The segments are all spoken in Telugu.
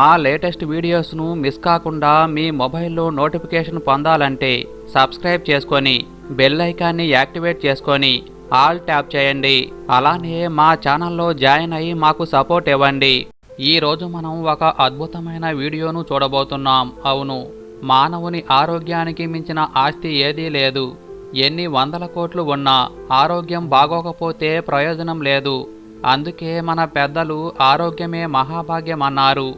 మా లేటెస్ట్ వీడియోస్ను మిస్ కాకుండా మీ మొబైల్లో నోటిఫికేషన్ పొందాలంటే సబ్స్క్రైబ్ చేసుకొని బెల్ ఐకాన్ని యాక్టివేట్ చేసుకొని ఆల్ ట్యాప్ చేయండి. అలానే మా ఛానల్లో జాయిన్ అయ్యి మాకు సపోర్ట్ ఇవ్వండి. ఈ రోజు మనం ఒక అద్భుతమైన వీడియోను చూడబోతున్నాం. అవును మానవుని ఆరోగ్యానికి మించిన ఆస్తి ఏదీ లేదు. ఎన్ని వందల కోట్లు ఉన్నా ఆరోగ్యం బాగోకపోతే ప్రయోజనం లేదు. అందుకే మన పెద్దలు ఆరోగ్యమే మహాభాగ్యం అన్నారు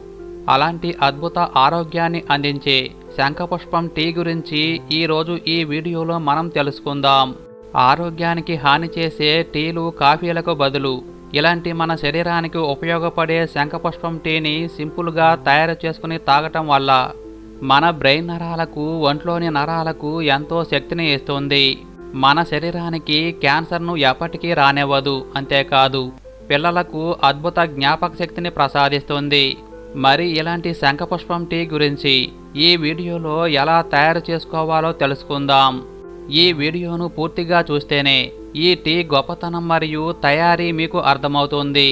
అలాంటి అద్భుత ఆరోగ్యాన్ని అందించే శంఖపుష్పం టీ గురించి ఈరోజు ఈ వీడియోలో మనం తెలుసుకుందాం. ఆరోగ్యానికి హాని చేసే టీలు కాఫీలకు బదులు ఇలాంటి మన శరీరానికి ఉపయోగపడే శంఖపుష్పం టీని సింపుల్గా తయారు చేసుకుని తాగటం వల్ల మన బ్రెయిన్ నరాలకు ఒంట్లోని నరాలకు ఎంతో శక్తిని ఇస్తుంది. మన శరీరానికి క్యాన్సర్ను ఎప్పటికీ రానివ్వదు అంతేకాదు పిల్లలకు అద్భుత జ్ఞాపక శక్తిని ప్రసాదిస్తుంది. మరి ఇలాంటి శంఖపుష్పం టీ గురించి ఈ వీడియోలో ఎలా తయారు చేసుకోవాలో తెలుసుకుందాం. ఈ వీడియోను పూర్తిగా చూస్తేనే ఈ టీ గొప్పతనం మరియు తయారీ మీకు అర్థమవుతుంది.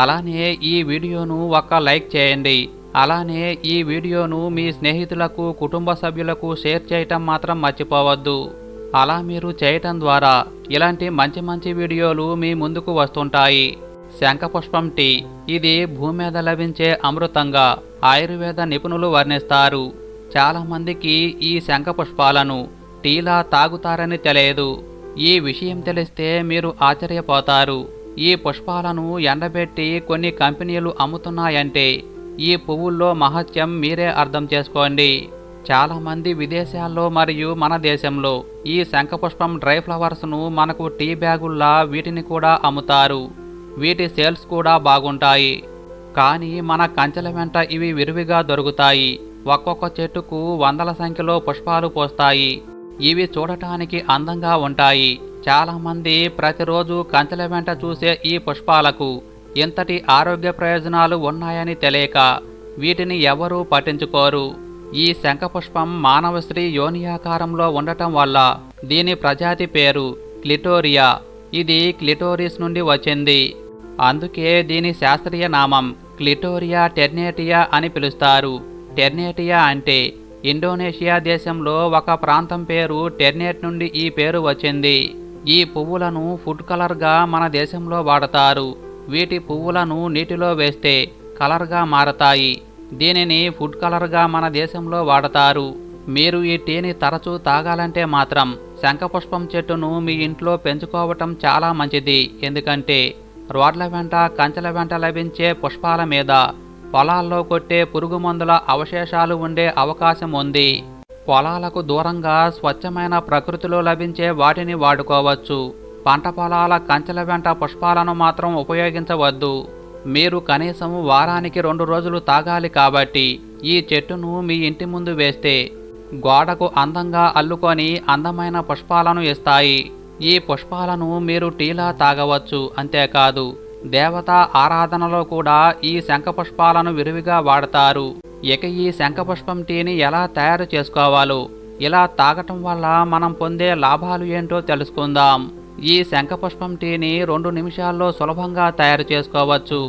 అలానే ఈ వీడియోను ఒక లైక్ చేయండి. అలానే ఈ వీడియోను మీ స్నేహితులకు కుటుంబ సభ్యులకు షేర్ చేయటం మాత్రం మర్చిపోవద్దు. అలా మీరు చేయటం ద్వారా ఇలాంటి మంచి మంచి వీడియోలు మీ ముందుకు వస్తుంటాయి. శంఖపుష్పం టీ. ఇది భూమి మీద లభించే అమృతంగా ఆయుర్వేద నిపుణులు వర్ణిస్తారు. చాలామందికి ఈ శంఖపుష్పాలను టీలా తాగుతారని తెలియదు. ఈ విషయం తెలిస్తే మీరు ఆశ్చర్యపోతారు. ఈ పుష్పాలను ఎండబెట్టి కొన్ని కంపెనీలు అమ్ముతున్నాయంటే ఈ పువ్వుల్లో మహత్యం మీరే అర్థం చేసుకోండి. చాలామంది విదేశాల్లో మరియు మన దేశంలో ఈ శంఖపుష్పం డ్రై ఫ్లవర్స్ను మనకు టీ బ్యాగుల్లా వీటిని కూడా అమ్ముతారు. వీటి సేల్స్ కూడా బాగుంటాయి. కానీ మన కంచెల వెంట ఇవి విరివిగా దొరుకుతాయి. ఒక్కొక్క చెట్టుకు వందల సంఖ్యలో పుష్పాలు పోస్తాయి. ఇవి చూడటానికి అందంగా ఉంటాయి. చాలామంది ప్రతిరోజు కంచెల వెంట చూసే ఈ పుష్పాలకు ఇంతటి ఆరోగ్య ప్రయోజనాలు ఉన్నాయని తెలియక వీటిని ఎవరూ పట్టించుకోరు. ఈ శంఖపుష్పం మానవశ్రీ యోనియాకారంలో ఉండటం వల్ల దీని ప్రజాతి పేరు క్లిటోరియా. ఇది క్లిటోరిస్ నుండి వచ్చింది. అందుకే దీని శాస్త్రీయ నామం క్లిటోరియా టెర్నేటియా అని పిలుస్తారు. టెర్నేటియా అంటే ఇండోనేషియా దేశంలో ఒక ప్రాంతం పేరు టెర్నేట్ నుండి ఈ పేరు వచ్చింది. ఈ పువ్వులను ఫుడ్ కలర్గా మన దేశంలో వాడతారు. వీటి పువ్వులను నీటిలో వేస్తే కలర్గా మారతాయి. దీనిని ఫుడ్ కలర్గా మన దేశంలో వాడతారు. మీరు ఈ టీని తరచూ తాగాలంటే మాత్రం శంఖపుష్పం చెట్టును మీ ఇంట్లో పెంచుకోవటం చాలా మంచిది. ఎందుకంటే రోడ్ల వెంట కంచెల వెంట లభించే పుష్పాల మీద పొలాల్లో కొట్టే పురుగు మందుల అవశేషాలు ఉండే అవకాశం ఉంది. పొలాలకు దూరంగా స్వచ్ఛమైన ప్రకృతిలో లభించే వాటిని వాడుకోవచ్చు. పంట పొలాల కంచెల వెంట పుష్పాలను మాత్రం ఉపయోగించవద్దు. మీరు కనీసం వారానికి రెండు రోజులు తాగాలి కాబట్టి ఈ చెట్టును మీ ఇంటి ముందు వేస్తే గోడకు అందంగా అల్లుకొని అందమైన పుష్పాలను ఇస్తాయి. ఈ పుష్పాలను మీరు టీలా తాగవచ్చు అంతేకాదు. దేవతా ఆరాధనలో కూడా ఈ శంఖపుష్పాలను విరివిగా వాడతారు. ఇక ఈ శంఖపుష్పం టీని ఎలా తయారు చేసుకోవాలో ఇలా తాగటం వల్ల మనం పొందే లాభాలు ఏంటో తెలుసుకుందాం. ఈ శంఖపుష్పం టీని రెండు నిమిషాల్లో సులభంగా తయారు చేసుకోవచ్చు.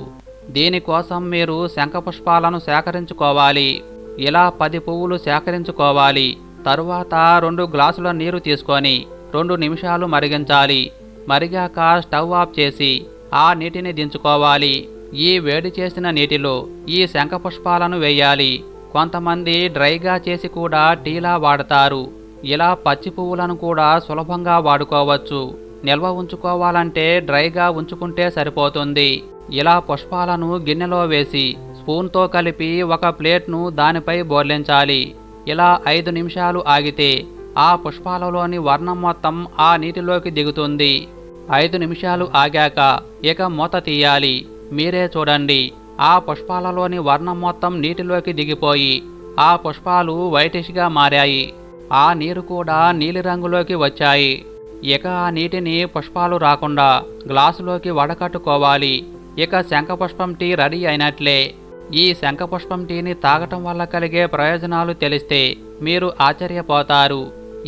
దీనికోసం మీరు శంఖపుష్పాలను సేకరించుకోవాలి. ఇలా పది పువ్వులు సేకరించుకోవాలి. తరువాత రెండు గ్లాసుల నీరు తీసుకొని రెండు నిమిషాలు మరిగించాలి. మరిగాక స్టవ్ ఆఫ్ చేసి ఆ నీటిని దించుకోవాలి. ఈ వేడి చేసిన నీటిలో ఈ శంఖపుష్పాలను వేయాలి. కొంతమంది డ్రైగా చేసి కూడా టీలా వాడతారు. ఇలా పచ్చి పువ్వులను కూడా సులభంగా వాడుకోవచ్చు. నిల్వ ఉంచుకోవాలంటే డ్రైగా ఉంచుకుంటే సరిపోతుంది. ఇలా పుష్పాలను గిన్నెలో వేసి స్పూన్తో కలిపి ఒక ప్లేట్ను దానిపై బోర్లించాలి. ఇలా ఐదు నిమిషాలు ఆగితే ఆ పుష్పాలలోని వర్ణం మొత్తం ఆ నీటిలోకి దిగుతుంది. ఐదు నిమిషాలు ఆగాక ఇక మూత తీయాలి. మీరే చూడండి ఆ పుష్పాలలోని వర్ణం మొత్తం నీటిలోకి దిగిపోయి ఆ పుష్పాలు వైటిష్గా మారాయి. ఆ నీరు కూడా నీలిరంగులోకి వచ్చాయి. ఇక ఆ నీటిని పుష్పాలు రాకుండా గ్లాసులోకి వడకట్టుకోవాలి. ఇక శంఖపుష్పం టీ రెడీ అయినట్లే. ఈ శంఖపుష్పం టీని తాగటం వల్ల కలిగే ప్రయోజనాలు తెలిస్తే మీరు ఆశ్చర్యపోతారు.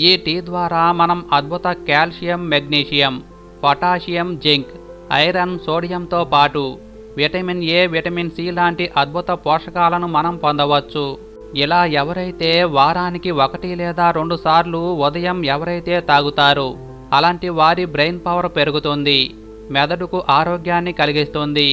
ఈ టీ ద్వారా మనం అద్భుత calcium magnesium potassium zinc iron సోడియంతో పాటు విటమిన్ ఏ విటమిన్ సి లాంటి అద్భుత పోషకాలను మనం పొందవచ్చు. ఇలా ఎవరైతే వారానికి ఒకటి లేదా రెండు సార్లు ఉదయం ఎవరైతే తాగుతారో అలాంటి వారి బ్రెయిన్ పవర్ పెరుగుతుంది మెదడుకు ఆరోగ్యాన్ని కలిగిస్తుంది.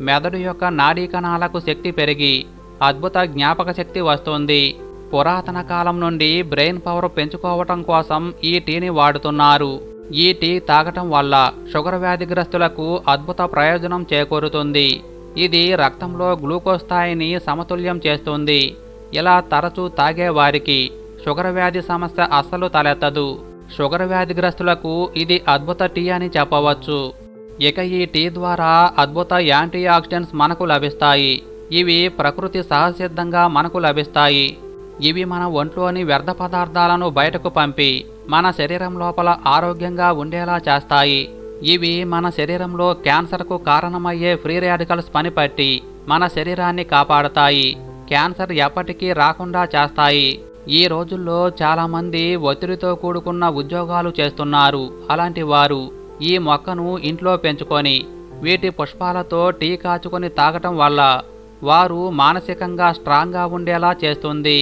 మెదడు యొక్క నాడీ కణాలకు శక్తి పెరిగి అద్భుత జ్ఞాపక శక్తి వస్తుంది. పురాతన కాలం నుండి బ్రెయిన్ పవర్ పెంచుకోవటం కోసం ఈ టీని వాడుతున్నారు. ఈ టీ తాగటం వల్ల షుగర్ వ్యాధిగ్రస్తులకు అద్భుత ప్రయోజనం చేకూరుతుంది. ఇది రక్తంలో గ్లూకోజ్ స్థాయిని సమతుల్యం చేస్తుంది. ఇలా తరచూ తాగే వారికి షుగర్ వ్యాధి సమస్య అస్సలు తలెత్తదు. షుగర్ వ్యాధిగ్రస్తులకు ఇది అద్భుత టీ అని చెప్పవచ్చు. ఇక ఈ టీ ద్వారా అద్భుత యాంటీ ఆక్సిడెంట్స్ మనకు లభిస్తాయి. ఇవి ప్రకృతి సహసిద్ధంగా మనకు లభిస్తాయి. ఇవి మన ఒంట్లోని వ్యర్థ పదార్థాలను బయటకు పంపి మన శరీరం లోపల ఆరోగ్యంగా ఉండేలా చేస్తాయి. ఇవి మన శరీరంలో క్యాన్సర్కు కారణమయ్యే ఫ్రీ రాడికల్స్ పనిపట్టి మన శరీరాన్ని కాపాడతాయి. క్యాన్సర్ ఎప్పటికీ రాకుండా చేస్తాయి. ఈ రోజుల్లో చాలామంది ఒత్తిడితో కూడుకున్న ఉద్యోగాలు చేస్తున్నారు. అలాంటి వారు ఈ మొక్కను ఇంట్లో పెంచుకొని వీటి పుష్పాలతో టీ కాచుకొని తాగటం వల్ల వారు మానసికంగా స్ట్రాంగ్గా ఉండేలా చేస్తుంది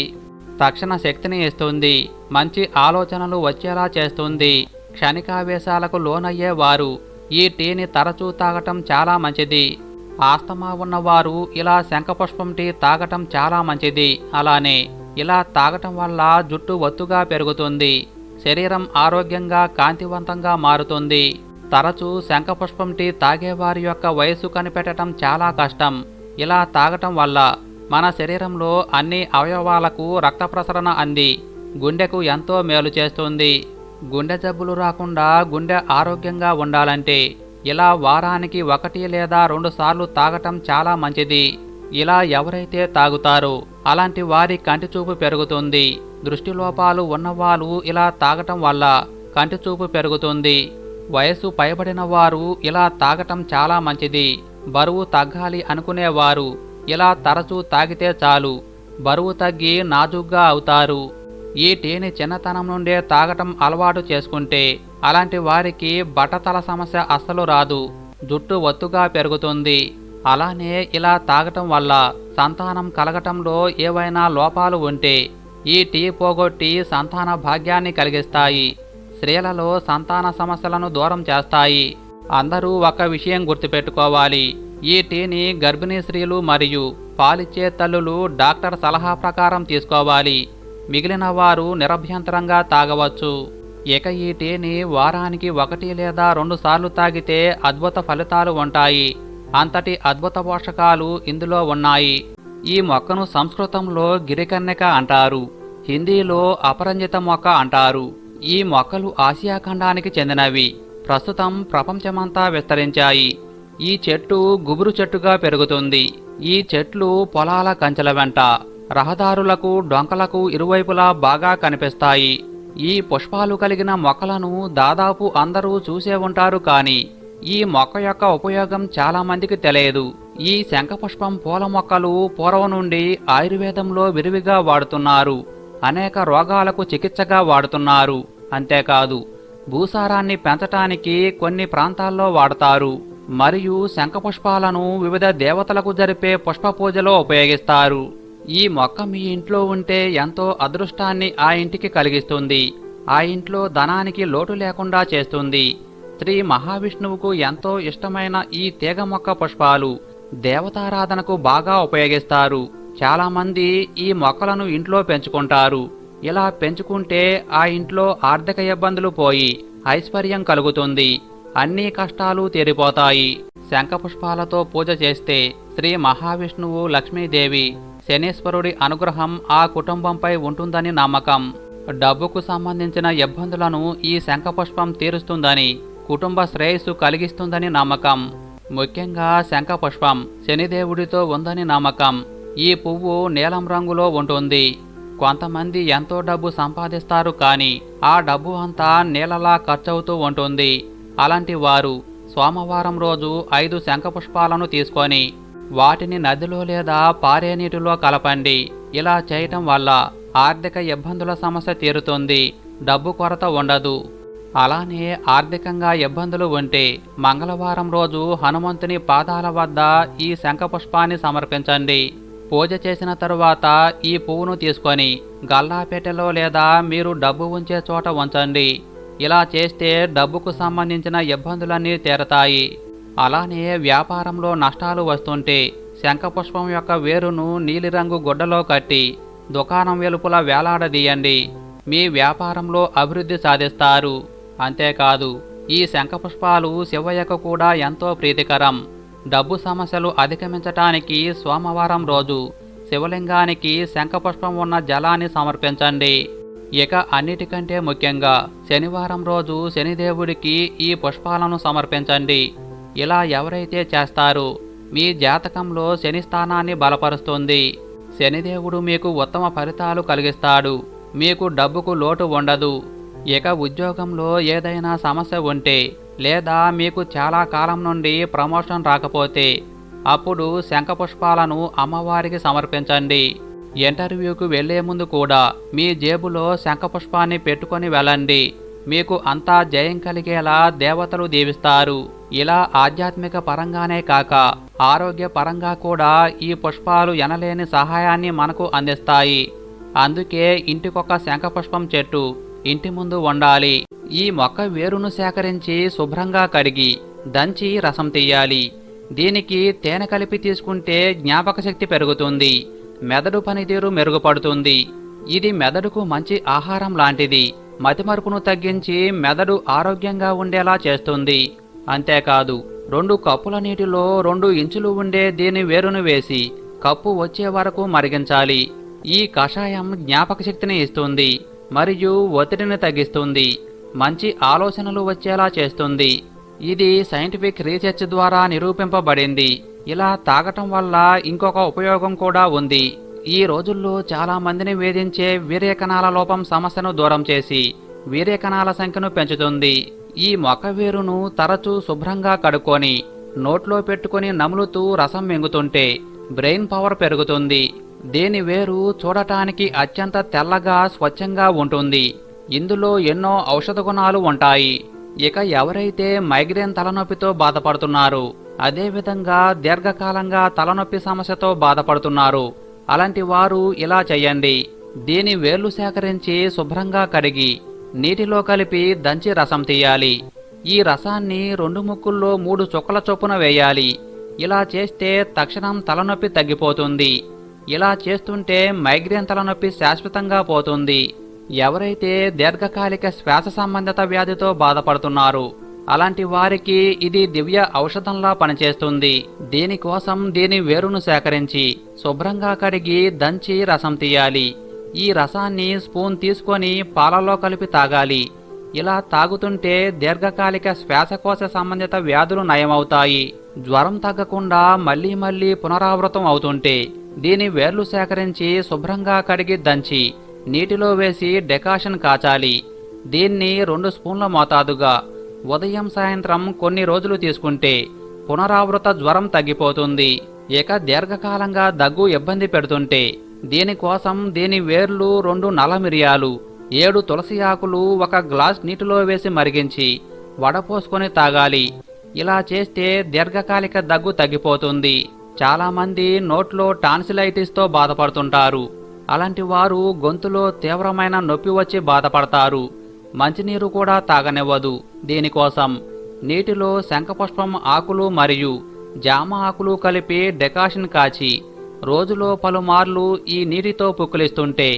తక్షణ శక్తిని ఇస్తుంది మంచి ఆలోచనలు వచ్చేలా చేస్తుంది. క్షణికావేశాలకు లోనయ్యే వారు ఈ టీని తరచూ తాగటం చాలా మంచిది. ఆస్తమా ఉన్నవారు ఇలా శంఖపుష్పం టీ తాగటం చాలా మంచిది. అలానే ఇలా తాగటం వల్ల జుట్టు ఒత్తుగా పెరుగుతుంది శరీరం ఆరోగ్యంగా కాంతివంతంగా మారుతుంది. తరచూ శంఖపుష్పం టీ తాగేవారి యొక్క వయసు కనిపెట్టడం చాలా కష్టం. ఇలా తాగటం వల్ల మన శరీరంలో అన్ని అవయవాలకు రక్త ప్రసరణ అంది. గుండెకు ఎంతో మేలు చేస్తుంది. గుండె జబ్బులు రాకుండా గుండె ఆరోగ్యంగా ఉండాలంటే ఇలా వారానికి ఒకటి లేదా రెండు సార్లు తాగటం చాలా మంచిది. ఇలా ఎవరైతే తాగుతారో అలాంటి వారి కంటి చూపు పెరుగుతుంది. దృష్టిలోపాలు ఉన్నవాళ్ళు ఇలా తాగటం వల్ల కంటి చూపు పెరుగుతుంది. వయసు పైబడిన వారు ఇలా తాగటం చాలా మంచిది. బరువు తగ్గాలి అనుకునేవారు. ఇలా తరచూ తాగితే చాలు. బరువు తగ్గి నాజుగ్గా అవుతారు. ఈ టీని చిన్నతనం నుండే తాగటం అలవాటు చేసుకుంటే అలాంటి వారికి బట్టతల సమస్య అస్సలు రాదు. జుట్టు ఒత్తుగా పెరుగుతుంది. అలానే ఇలా తాగటం వల్ల సంతానం కలగటంలో ఏవైనా లోపాలు ఉంటే ఈ టీ పోగొట్టి సంతాన భాగ్యాన్ని కలిగిస్తాయి. స్త్రీలలో సంతాన సమస్యలను దూరం చేస్తాయి. అందరూ ఒక విషయం గుర్తుపెట్టుకోవాలి. ఈ టీని గర్భిణీ స్త్రీలు మరియు పాలిచ్చే తల్లులు డాక్టర్ సలహా ప్రకారం తీసుకోవాలి. మిగిలిన వారు నిరభ్యంతరంగా తాగవచ్చు. ఇక ఈ టీని వారానికి ఒకటి లేదా రెండు సార్లు తాగితే అద్భుత ఫలితాలు ఉంటాయి. అంతటి అద్భుత పోషకాలు ఇందులో ఉన్నాయి. ఈ మొక్కను సంస్కృతంలో గిరికన్యక అంటారు. హిందీలో అపరంజిత మొక్క అంటారు. ఈ మొక్కలు ఆసియా ఖండానికి చెందినవి. ప్రస్తుతం ప్రపంచమంతా విస్తరించాయి. ఈ చెట్టు గుబురు చెట్టుగా పెరుగుతుంది. ఈ చెట్లు పొలాల కంచెల వెంట రహదారులకు డొంకలకు ఇరువైపులా బాగా కనిపిస్తాయి. ఈ పుష్పాలు కలిగిన మొక్కలను దాదాపు అందరూ చూసే ఉంటారు కానీ ఈ మొక్క యొక్క ఉపయోగం చాలామందికి తెలియదు. ఈ శంఖపుష్పం పూల మొక్కలు పూర్వం నుండి ఆయుర్వేదంలో విరివిగా వాడుతున్నారు. అనేక రోగాలకు చికిత్సగా వాడుతున్నారు. అంతేకాదు భూసారాన్ని పెంచటానికి కొన్ని ప్రాంతాల్లో వాడతారు. మరియు శంఖపుష్పాలను వివిధ దేవతలకు జరిపే పుష్ప పూజలో ఉపయోగిస్తారు. ఈ మొక్క మీ ఇంట్లో ఉంటే ఎంతో అదృష్టాన్ని ఆ ఇంటికి కలిగిస్తుంది. ఆ ఇంట్లో ధనానికి లోటు లేకుండా చేస్తుంది. శ్రీ మహావిష్ణువుకు ఎంతో ఇష్టమైన ఈ తీగ మొక్క పుష్పాలు దేవతారాధనకు బాగా ఉపయోగిస్తారు. చాలామంది ఈ మొక్కలను ఇంట్లో పెంచుకుంటారు. ఇలా పెంచుకుంటే ఆ ఇంట్లో ఆర్థిక ఇబ్బందులు పోయి ఐశ్వర్యం కలుగుతుంది. అన్ని కష్టాలు తీరిపోతాయి. శంఖపుష్పాలతో పూజ చేస్తే శ్రీ మహావిష్ణువు లక్ష్మీదేవి శనీశ్వరుడి అనుగ్రహం ఆ కుటుంబంపై ఉంటుందని నమ్మకం. డబ్బుకు సంబంధించిన ఇబ్బందులను ఈ శంఖపుష్పం తీరుస్తుందని కుటుంబ శ్రేయస్సు కలిగిస్తుందని నమ్మకం. ముఖ్యంగా శంఖపుష్పం శనిదేవుడితో ఉందని నమ్మకం. ఈ పువ్వు నీలం రంగులో ఉంటుంది. కొంతమంది ఎంతో డబ్బు సంపాదిస్తారు కానీ ఆ డబ్బు అంతా నీళ్ళలా ఖర్చవుతూ ఉంటుంది. అలాంటి వారు సోమవారం రోజు ఐదు శంఖపుష్పాలను తీసుకొని వాటిని నదిలో లేదా పారే నీటిలో కలపండి. ఇలా చేయటం వల్ల ఆర్థిక ఇబ్బందుల సమస్య తీరుతుంది. డబ్బు కొరత ఉండదు. అలానే ఆర్థికంగా ఇబ్బందులు ఉంటే మంగళవారం రోజు హనుమంతుని పాదాల వద్ద ఈ శంఖపుష్పాన్ని సమర్పించండి. పూజ చేసిన తరువాత ఈ పువ్వును తీసుకొని గల్లాపేటలో లేదా మీరు డబ్బు ఉంచే చోట ఉంచండి. ఇలా చేస్తే డబ్బుకు సంబంధించిన ఇబ్బందులన్నీ తీరతాయి. అలానే వ్యాపారంలో నష్టాలు వస్తుంటే శంఖపుష్పం యొక్క వేరును నీలిరంగు గుడ్డలో కట్టి దుకాణం వెలుపల వేలాడదీయండి. మీ వ్యాపారంలో అభివృద్ధి సాధిస్తారు. అంతేకాదు ఈ శంఖపుష్పాలు శివయ్యకు కూడా ఎంతో ప్రీతికరం. డబ్బు సమస్యలు అధిగమించటానికి సోమవారం రోజు శివలింగానికి శంఖపుష్పం ఉన్న జలాన్ని సమర్పించండి. ఇక అన్నిటికంటే ముఖ్యంగా శనివారం రోజు శనిదేవుడికి ఈ పుష్పాలను సమర్పించండి. ఇలా ఎవరైతే చేస్తారు మీ జాతకంలో శని స్థానాన్ని బలపరుస్తుంది. శనిదేవుడు మీకు ఉత్తమ ఫలితాలు కలిగిస్తాడు. మీకు డబ్బుకు లోటు ఉండదు. ఇక ఉద్యోగంలో ఏదైనా సమస్య ఉంటే లేదా మీకు చాలా కాలం నుండి ప్రమోషన్ రాకపోతే అప్పుడు శంఖపుష్పాలను అమ్మవారికి సమర్పించండి. ఇంటర్వ్యూకు వెళ్ళే ముందు కూడా మీ జేబులో శంఖపుష్పాన్ని పెట్టుకొని వెళ్ళండి. మీకు అంతా జయం కలిగేలా దేవతలు దీవిస్తారు. ఇలా ఆధ్యాత్మిక పరంగానే కాక ఆరోగ్య పరంగా కూడా ఈ పుష్పాలు ఎనలేని సహాయాన్ని మనకు అందిస్తాయి. అందుకే ఇంటికొక శంఖపుష్పం చెట్టు ఇంటి ముందు ఉండాలి. ఈ మొక్క వేరును సేకరించి శుభ్రంగా కడిగి దంచి రసం తీయాలి. దీనికి తేనె కలిపి తీసుకుంటే జ్ఞాపక శక్తి పెరుగుతుంది. మెదడు పనితీరు మెరుగుపడుతుంది. ఇది మెదడుకు మంచి ఆహారం లాంటిది. మతిమరుపును తగ్గించి మెదడు ఆరోగ్యంగా ఉండేలా చేస్తుంది. అంతేకాదు రెండు కప్పుల నీటిలో రెండు ఇంచులు ఉండే దీని వేరును వేసి కప్పు వచ్చే వరకు మరిగించాలి. ఈ కషాయం జ్ఞాపక శక్తిని ఇస్తుంది మరియు ఒత్తిడిని తగ్గిస్తుంది. మంచి ఆలోచనలు వచ్చేలా చేస్తుంది. ఇది సైంటిఫిక్ రీసెర్చ్ ద్వారా నిరూపింపబడింది. ఇలా తాగటం వల్ల ఇంకొక ఉపయోగం కూడా ఉంది. ఈ రోజుల్లో చాలా మందిని వేధించే వీర్యకణాల లోపం సమస్యను దూరం చేసి వీర్యకణాల సంఖ్యను పెంచుతుంది. ఈ మొక్క వేరును తరచూ శుభ్రంగా కడుక్కొని నోట్లో పెట్టుకొని నములుతూ రసం మింగుతుంటే బ్రెయిన్ పవర్ పెరుగుతుంది. దీని వేరు చూడటానికి అత్యంత తెల్లగా స్వచ్ఛంగా ఉంటుంది. ఇందులో ఎన్నో ఔషధ గుణాలు ఉంటాయి. ఇక ఎవరైతే మైగ్రేన్ తలనొప్పితో బాధపడుతున్నారు అదేవిధంగా దీర్ఘకాలంగా తలనొప్పి సమస్యతో బాధపడుతున్నారు. అలాంటి వారు ఇలా చేయండి. దీని వేర్లు సేకరించి శుభ్రంగా కడిగి నీటిలో కలిపి దంచి రసం తీయాలి. ఈ రసాన్ని రెండు ముక్కుల్లో మూడు చుక్కల చొప్పున వేయాలి. ఇలా చేస్తే తక్షణం తలనొప్పి తగ్గిపోతుంది. ఇలా చేస్తుంటే మైగ్రేన్ తలనొప్పి శాశ్వతంగా పోతుంది. ఎవరైతే దీర్ఘకాలిక శ్వాస సంబంధిత వ్యాధితో బాధపడుతున్నారు అలాంటి వారికి ఇది దివ్య ఔషధంలా పనిచేస్తుంది. దీనికోసం దీని వేరును సేకరించి శుభ్రంగా కడిగి దంచి రసం తీయాలి. ఈ రసాన్ని స్పూన్ తీసుకొని పాలలో కలిపి తాగాలి. ఇలా తాగుతుంటే దీర్ఘకాలిక శ్వాసకోశ సంబంధిత వ్యాధులు నయమవుతాయి. జ్వరం తగ్గకుండా మళ్ళీ మళ్ళీ పునరావృతం అవుతుంటే దీని వేర్లు సేకరించి శుభ్రంగా కడిగి దంచి నీటిలో వేసి డెకాషన్ కాచాలి. దీన్ని రెండు స్పూన్ల మోతాదుగా. ఉదయం సాయంత్రం కొన్ని రోజులు తీసుకుంటే పునరావృత జ్వరం తగ్గిపోతుంది. ఇక దీర్ఘకాలంగా దగ్గు ఇబ్బంది పెడుతుంటే దీనికోసం దీని వేర్లు రెండు నల్ల మిరియాలు ఏడు తులసి ఆకులు ఒక గ్లాస్ నీటిలో వేసి మరిగించి వడపోసుకొని తాగాలి. ఇలా చేస్తే దీర్ఘకాలిక దగ్గు తగ్గిపోతుంది. చాలామంది నోట్లో టాన్సిలైటిస్తో బాధపడుతుంటారు. అలాంటి వారు గొంతులో తీవ్రమైన నొప్పి వచ్చి బాధపడతారు. మంచినీరు కూడా తాగనివ్వదు. దీనికోసం నీటిలో శంఖపుష్పం ఆకులు మరియు జామ ఆకులు కలిపి డెకాషన్ కాచి రోజులో పలుమార్లు ఈ నీటితో పుక్కిలిస్తుంటే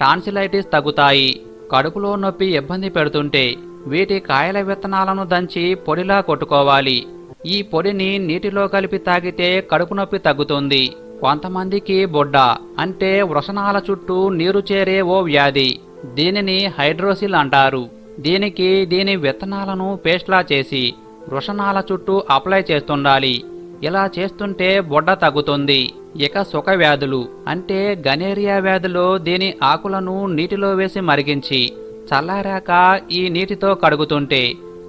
టాన్సిలైటిస్ తగ్గుతాయి. కడుపులో నొప్పి ఇబ్బంది పెడుతుంటే వీటి కాయల విత్తనాలను దంచి పొడిలా కొట్టుకోవాలి. ఈ పొడిని నీటిలో కలిపి తాగితే కడుపు నొప్పి తగ్గుతుంది. కొంతమందికి బొడ్డ అంటే వృషణాల చుట్టూ నీరు చేరే ఓ వ్యాధి. దీనిని హైడ్రోసిల్ అంటారు. దీనికి దీని విత్తనాలను పేస్ట్లా చేసి వృషణాల చుట్టూ అప్లై చేస్తుండాలి. ఇలా చేస్తుంటే బొడ్డ తగ్గుతుంది. ఇక సుఖ వ్యాధులు అంటే గనేరియా వ్యాధిలో దీని ఆకులను నీటిలో వేసి మరిగించి చల్లారాక ఈ నీటితో కడుగుతుంటే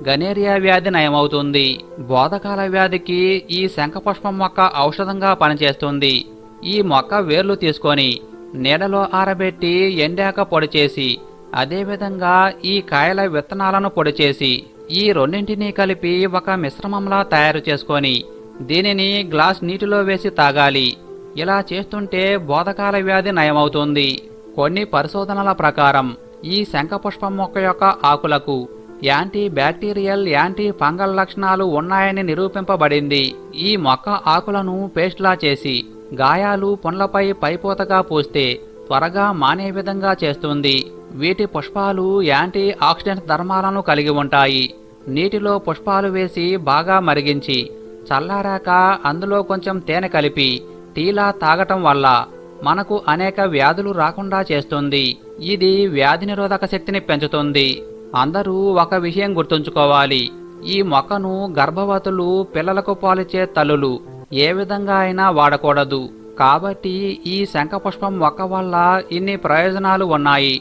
గనేరియా వ్యాధి నయమవుతుంది. బోధకాల వ్యాధికి ఈ శంఖపుష్పం మొక్క ఔషధంగా పనిచేస్తుంది. ఈ మొక్క వేర్లు తీసుకొని నీడలో ఆరబెట్టి ఎండాక పొడి చేసి అదేవిధంగా ఈ కాయల విత్తనాలను పొడి చేసి ఈ రెండింటినీ కలిపి ఒక మిశ్రమంలా తయారు చేసుకొని దీనిని గ్లాస్ నీటిలో వేసి తాగాలి. ఇలా చేస్తుంటే బోధకాల వ్యాధి నయమవుతుంది. కొన్ని పరిశోధనల ప్రకారం ఈ శంఖపుష్పం మొక్క యొక్క ఆకులకు యాంటీ బ్యాక్టీరియల్ యాంటీ ఫంగల్ లక్షణాలు ఉన్నాయని నిరూపింపబడింది. ఈ మొక్క ఆకులను పేస్ట్లా చేసి గాయాలు పుండ్లపై పైపోతగా పూస్తే త్వరగా మానే విధంగా చేస్తుంది. వీటి పుష్పాలు యాంటీ ఆక్సిడెంట్ ధర్మాలను కలిగి ఉంటాయి. నీటిలో పుష్పాలు వేసి బాగా మరిగించి చల్లారాక అందులో కొంచెం తేనె కలిపి టీలా తాగటం వల్ల మనకు అనేక వ్యాధులు రాకుండా చేస్తుంది. ఇది వ్యాధి నిరోధక శక్తిని పెంచుతుంది. అందరూ ఒక విషయం గుర్తుంచుకోవాలి. ఈ మొక్కను గర్భవతులు పిల్లలకు పాలిచ్చే తల్లులు ఏ విధంగా అయినా వాడకూడదు. కాబట్టి ఈ శంఖపుష్పం మొక్క వల్ల ఇన్ని ప్రయోజనాలు ఉన్నాయి.